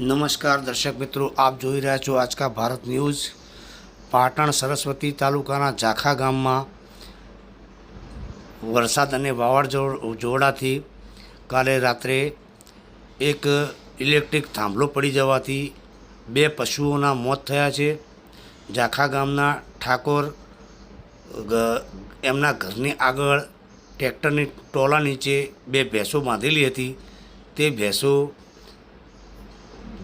નમસ્કાર દર્શક મિત્રો, આપ જોઈ રહ્યા છો આજકા ભારત ન્યૂઝ. પાટણ સરસ્વતી તાલુકાના ઝાખા ગામમાં વરસાદ અને વાવાઝોડ જોડાથી કાલે રાત્રે એક ઇલેક્ટ્રિક થાંભલો પડી જવાથી બે પશુઓના મોત થયા છે. ઝાખા ગામના ઠાકોર એમના ઘરની આગળ ટ્રેક્ટરની ટોલા નીચે બે ભેંસો બાંધેલી હતી. તે ભેંસો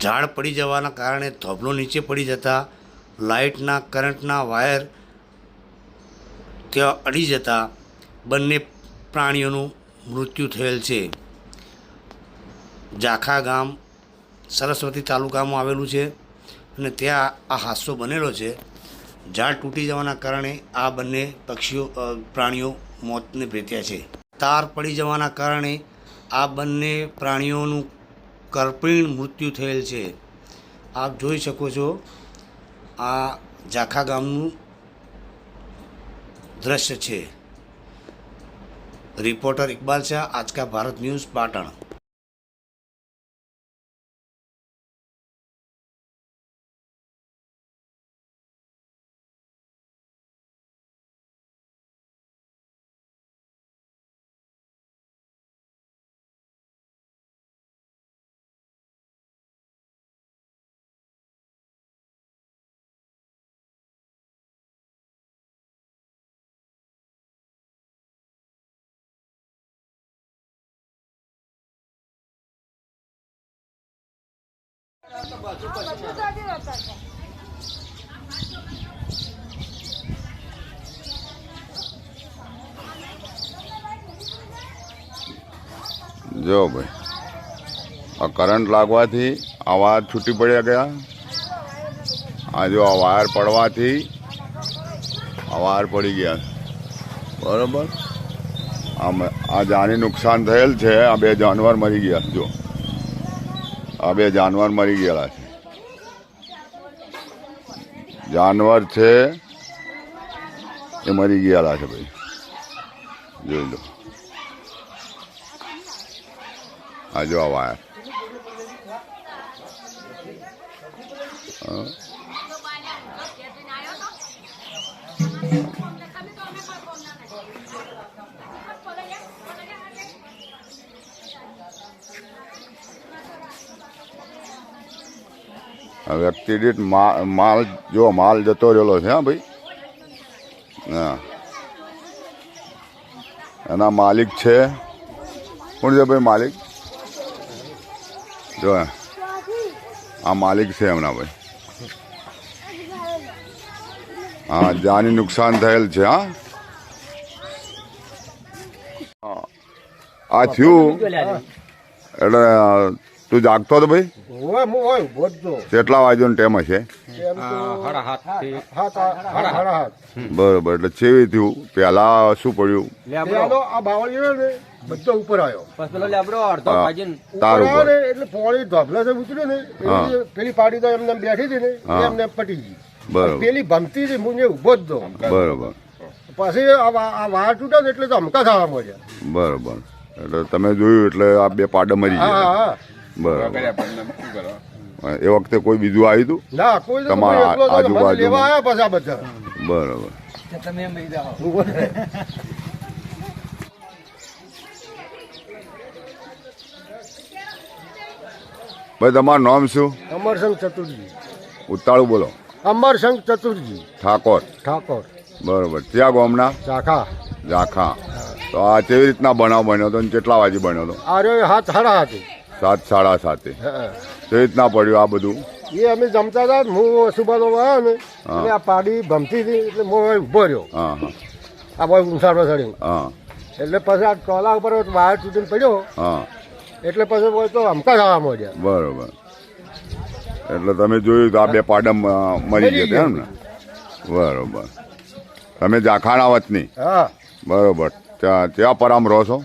ઝાડ પડી જવાના કારણે ધોબલો નીચે પડી જતા, લાઇટના, કરંટના વાયર ત્યાં અડી જતા બંને પ્રાણીઓનું મૃત્યુ થયેલ છે. ઝાખા ગામ સરસ્વતી તાલુકામાં આવેલું છે અને ત્યાં આ હાદસો બનેલો છે. ઝાડ તૂટી જવાના કારણે આ બંને પક્ષીઓ પ્રાણીઓ મોતને ભેટ્યા છે. તાર પડી જવાના કારણે આ બંને પ્રાણીઓનું કરપીણ મૃત્યુ થયેલ છે. આપ જોઈ શકો છો, આ ઝાખા ગામનું દ્રશ્ય છે. Reporter Iqbal Shah Aajka Bharat news Patan. જો ભાઈ, આ કરંટ લાગવાથી આ વાયર છૂટી પડ્યા ગયા. આ જો આ વાયર પડવાથી આ વાયર પડી ગયા. બરોબર? આમ, આ જાની નુકસાન થયેલ છે, આ બે જાનવર મરી ગયા, જો. આ બે જાનવર મરી ગયેલા છે. જાનવર છે એ મરી ગયેલા છે ભાઈ. જોઈ લો. આ જો આ વાયર. વ્યક્તિ દીઠ માલ જો માલ જતો રહેલો છે હા ભાઈ. હા. એના માલિક છે. કોણ છે ભાઈ માલિક? જો આ માલિક છે એમના ભાઈ. હા જાની નુકસાન થયેલ છે હા. હા. આ થયું. એટલે તું જાગતો હતો ભાઈ? હોય હું હોય કેટલા વાગ્યાનો ટાઈમ હશે? બરોબર એટલે ચેવી થયું. પેલા શું પડ્યું? બધો ઉપર આવ્યો. પેલો લેબડો અડધો તાર ઉપર ને એટલે પોળી ઉતર્યો ને પેલી પાડી તો એમને બેઠી હતી ને એમને પટી ગઈ. બરોબર. પેલી ભમતી હતી હું ઊભો જ દો બરોબર. પછી આ વાર ને એટલે તો હમકા થવા મળ્યા. બરોબર. એટલે તમે જોયું એટલે આ બે પાડા મરી ગયા. હા. બરોબર. એ વખતે કોઈ બીજું આવ્યું હતું ના કોઈ તમારા આજુબાજુ બરાબર. ભાઈ તમારું નામ શું? અમરસંગ ચતુર્જી. ઉતાળું બોલો. અમરસંગ ચતુર્જી. ઠાકોર. ઠાકોર. બરોબર. ત્યાં ગામના? ઝાખા. ઝાખા. તો આ કેવી રીતના બનાવ બન્યો હતો અને કેટલા વાગે બન્યો હતો? આ રહ્યો એ હાથ હાડા હાથે. સાત સાડા સાતે. તો રીતના પડ્યું આ બધું. એ અમે જમતા હતા હું સુબાનો આવ્યો ને એટલે આ પાડી ભમતી હતી એટલે મો ઊભો રહ્યો. આ ભાઈ ઉંસાડો ચડ્યો. હા. એટલે પછી આ ટોલા ઉપર વાયર તૂટીને પડ્યો. હા. એટલે પછી બોલ તો અમકા થવા મળ્યા બરોબર. એટલે તમે જોયું તો આ બે પાડા મરી ગયા એમ ને? બરોબર. તમે ઝાખાના વતની? હા. બરોબર. ત્યાં ત્યાં પર આમ રહો છો?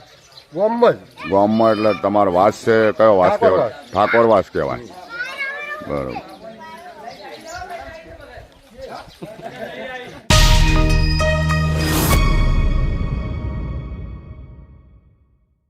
ગામમાં એટલે તમારો વાસ છે કયો વાસ કહેવાય? ઠાકોર વાસ કહેવાય. બરોબર.